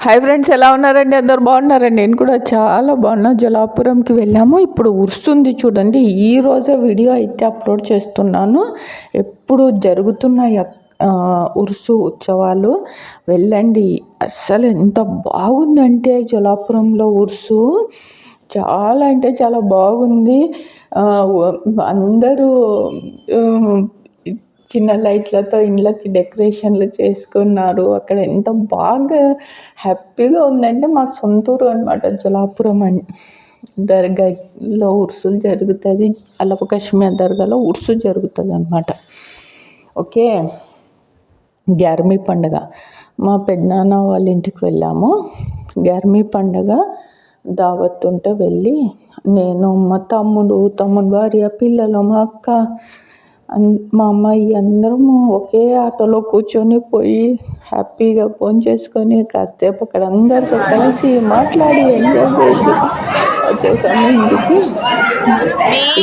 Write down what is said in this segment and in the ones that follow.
Hi friends ఎలా ఉన్నారండి? అందరు బాగున్నారండి? నేను కూడా చాలా బాగున్నా. జలాపురంకి వెళ్ళాము. ఇప్పుడు ఉరుస్తుంది చూడండి. ఈ రోజే వీడియో అయితే అప్లోడ్ చేస్తున్నాను. ఎప్పుడు జరుగుతున్నాయి ఉరుసు ఉత్సవాలు. వెళ్ళండి. అస్సలు ఎంత బాగుందంటే జలాపురంలో ఉరుసు. చాలా అంటే చాలా బాగుంది. అందరూ చిన్న లైట్లతో ఇండ్లకి డెకరేషన్లు చేసుకున్నారు. అక్కడ ఎంత బాగా హ్యాపీగా ఉందంటే మా సొంతూరు అనమాట జలాపురం అని. దర్గాలో ఉర్సులు జరుగుతుంది. అలప కశ్మీర్ దర్గాలో ఉర్సు జరుగుతుంది అనమాట ఓకే? గ్యార్మీ పండగ. మా పెద్దనాన్న వాళ్ళ ఇంటికి వెళ్ళాము. గ్యార్మీ పండగ దావత్ ఉంటే వెళ్ళి నేను మా తమ్ముడు తమ్ముడు భార్య పిల్లలు మా అక్క మా అమ్మాయి అందరము ఒకే ఆటోలో కూర్చొని పోయి హ్యాపీగా ఫోన్ చేసుకొని కాసేపు అక్కడ అందరితో కలిసి మాట్లాడి ఎంజాయ్ చేసి వచ్చేసాము ఇంటికి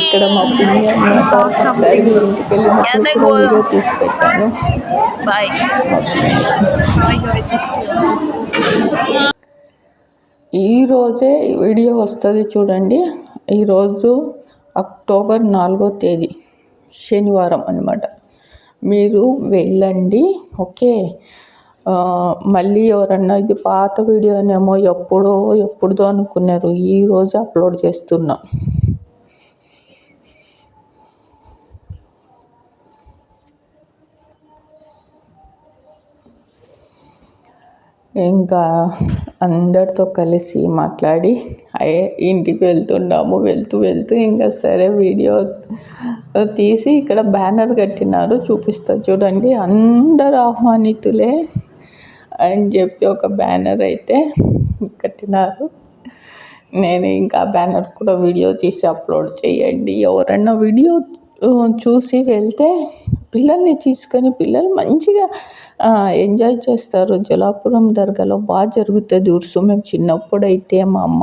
ఇక్కడ మా అన్నమాట ఒకసారి ఇంటికి వెళ్ళినప్పుడు కూడా వీడియో తీసి పెట్టాను Bye. Bye, your sister. ఈ రోజే ఈ వీడియో వస్తుంది చూడండి ఈరోజు అక్టోబర్ నాలుగో తేదీ శనివారం అనమాట మీరు వెళ్ళండి. ఓకే. మళ్ళీ ఎవరన్నా ఇది పాత వీడియోనేమో ఎప్పుడో ఎప్పుడుదో అనుకున్నారు. ఈరోజు అప్లోడ్ చేస్తున్నా. ఇంకా అందరితో కలిసి మాట్లాడి ఇంటికి వెళ్తున్నాము వెళ్తూ వెళ్తూ ఇంకా సరే వీడియో తీసి ఇక్కడ బ్యానర్ కట్టినారు చూపిస్తా చూడండి. అందరు ఆహ్వానితులే అని చెప్పి ఒక బ్యానర్ అయితే కట్టినారు. నేను ఇంకా బ్యానర్ కూడా వీడియో తీసి అప్లోడ్ చేయండి. ఎవరన్నా వీడియో చూసి వెళ్తే పిల్లల్ని తీసుకొని పిల్లలు మంచిగా ఎంజాయ్ చేస్తారు. జలాపురం దర్గాలో బాగా జరుగుతుంది ఉర్సు. మేము చిన్నప్పుడైతే మా అమ్మ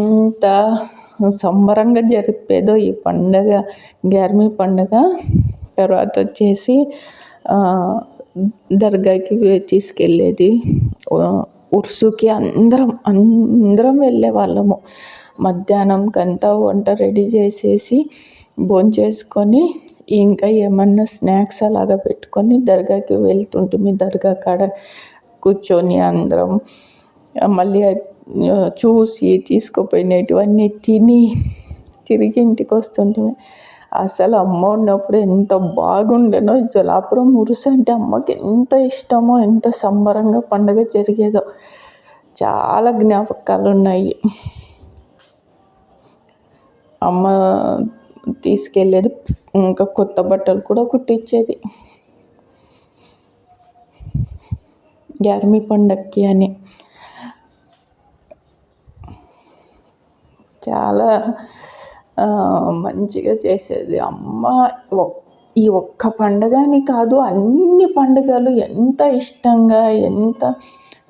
ఎంత సంబరంగా జరిపేదో ఈ పండగ గ్యార్మీ పండగ తర్వాత వచ్చేసి దర్గాకి తీసుకెళ్ళేది. ఉర్సుకి అందరం అందరం వెళ్ళే వాళ్ళము. మధ్యాహ్నంకంతా వంట రెడీ చేసేసి భోంచేసుకొని ఇంకా ఏమన్నా స్నాక్స్ అలాగా పెట్టుకొని దర్గాకి వెళ్తుంటుంది దర్గా కాడ కూర్చొని అందరం మళ్ళీ చూసి తీసుకుపోయినటువన్నీ తిని తిరిగి ఇంటికి వస్తుంటే అసలు అమ్మ ఉన్నప్పుడు ఎంత బాగుండేనో. జలాపురం ఉరుసు అంటే అమ్మకి ఎంత ఇష్టమో ఎంత సంబరంగా పండగ జరిగేదో. చాలా జ్ఞాపకాలు ఉన్నాయి అమ్మ తీసుకెళ్ళేది. ఇంకా కొత్త బట్టలు కూడా కుట్టించేది గ్యార్మీ పండక్కి అని. చాలా మంచిగా చేసేది. అమ్మ ఈ ఒక్క పండగని కాదు అన్ని పండుగలు ఎంత ఇష్టంగా ఎంత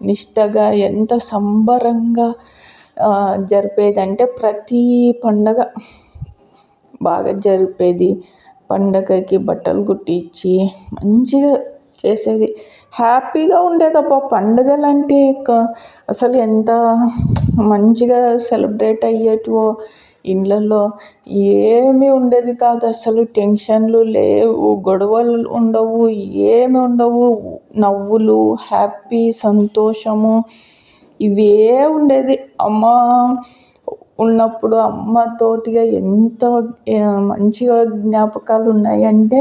నిష్టగా ఎంత సంబరంగా జరిపేదంటే ప్రతి పండగ. బాగా జరిపేది. పండగకి బట్టలు కుట్టించి మంచిగా చేసేది. హ్యాపీగా ఉండేదబ్బా. పండుగలు అంటే అసలు ఎంత మంచిగా సెలబ్రేట్ అయ్యేటివో ఇళ్ళల్లో ఏమీ ఉండేది కాదు. అసలు టెన్షన్లు లేవు గొడవలు ఉండవు ఏమి ఉండవు. నవ్వులు హ్యాపీ సంతోషము ఇవే ఉండేది. అమ్మ! ఉన్నప్పుడు అమ్మతోటిగా ఎంత మంచిగా జ్ఞాపకాలు ఉన్నాయంటే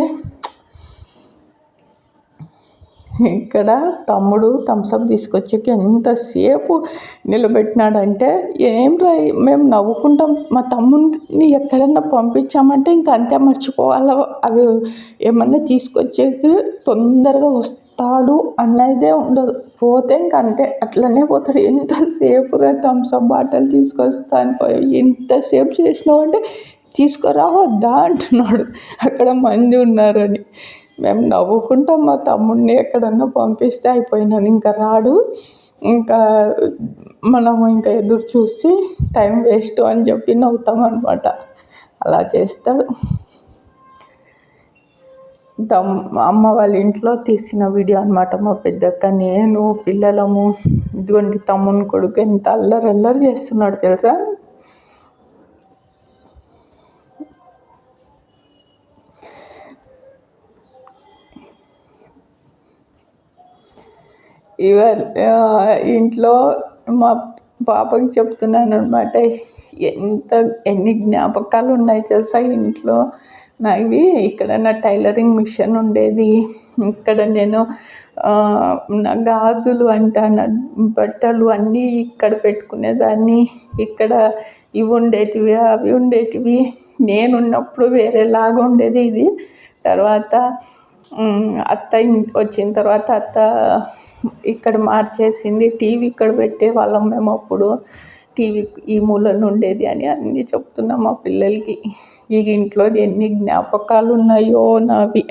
ఇక్కడ తమ్ముడు థమ్స్అప్ తీసుకొచ్చాక ఎంతసేపు నిలబెట్టినాడంటే ఏం రా మేము నవ్వుకుంటాం. మా తమ్ముడిని ఎక్కడన్నా పంపించామంటే ఇంక అంతే మర్చిపోవాలా. అవి ఏమన్నా తీసుకొచ్చేకి తొందరగా వస్తాడు అన్నదే ఉండదు. పోతే ఇంక అంతే. అట్లనే పోతాడు. ఎంతసేపు రా థమ్స్అప్ బాటలు తీసుకొస్తాను పోయి ఎంతసేపు చేసినావు అంటే తీసుకురావద్దా అంటున్నాడు. అక్కడ మంది ఉన్నారని. మేము నవ్వుకుంటాం మా తమ్ముడిని ఎక్కడన్నా పంపిస్తే అయిపోయినాను. ఇంకా రాడు. ఇంకా మనము ఇంకా ఎదురు చూసి టైం వేస్ట్ అని చెప్పి నవ్వుతాం అనమాట అలా చేస్తాడు. తమ్ అమ్మ వాళ్ళ ఇంట్లో తీసిన వీడియో అనమాట మా పెద్దక్క. నేను పిల్లలము ఇదిగోండి తమ్ముని కొడుకు ఎంత అల్లరి అల్లరి చేస్తున్నాడు తెలుసా? ఇవ ఇంట్లో మా పాపకి చెప్తున్నాను అనమాట ఎంత ఎన్ని జ్ఞాపకాలు ఉన్నాయి తెలుసా ఇంట్లో? నావి ఇక్కడ నా టైలరింగ్ మిషన్ ఉండేది. ఇక్కడ నేను నా గాజులు అంట నా బట్టలు అన్నీ ఇక్కడ పెట్టుకునేదాన్ని. ఇక్కడ ఇవి ఉండేటివి అవి ఉండేటివి. నేను ఉన్నప్పుడు వేరేలాగా ఉండేది ఇది. తర్వాత అత్త వచ్చిన తర్వాత అత్త ఇక్కడ మార్చేసింది. టీవీ ఇక్కడ పెట్టే వాళ్ళం మేము అప్పుడు. టీవీ ఈ మూలన ఉండేది అని అన్నీ చెప్తున్నాం మా పిల్లలకి. ఈ ఇంట్లో ఎన్ని జ్ఞాపకాలు ఉన్నాయో నావి.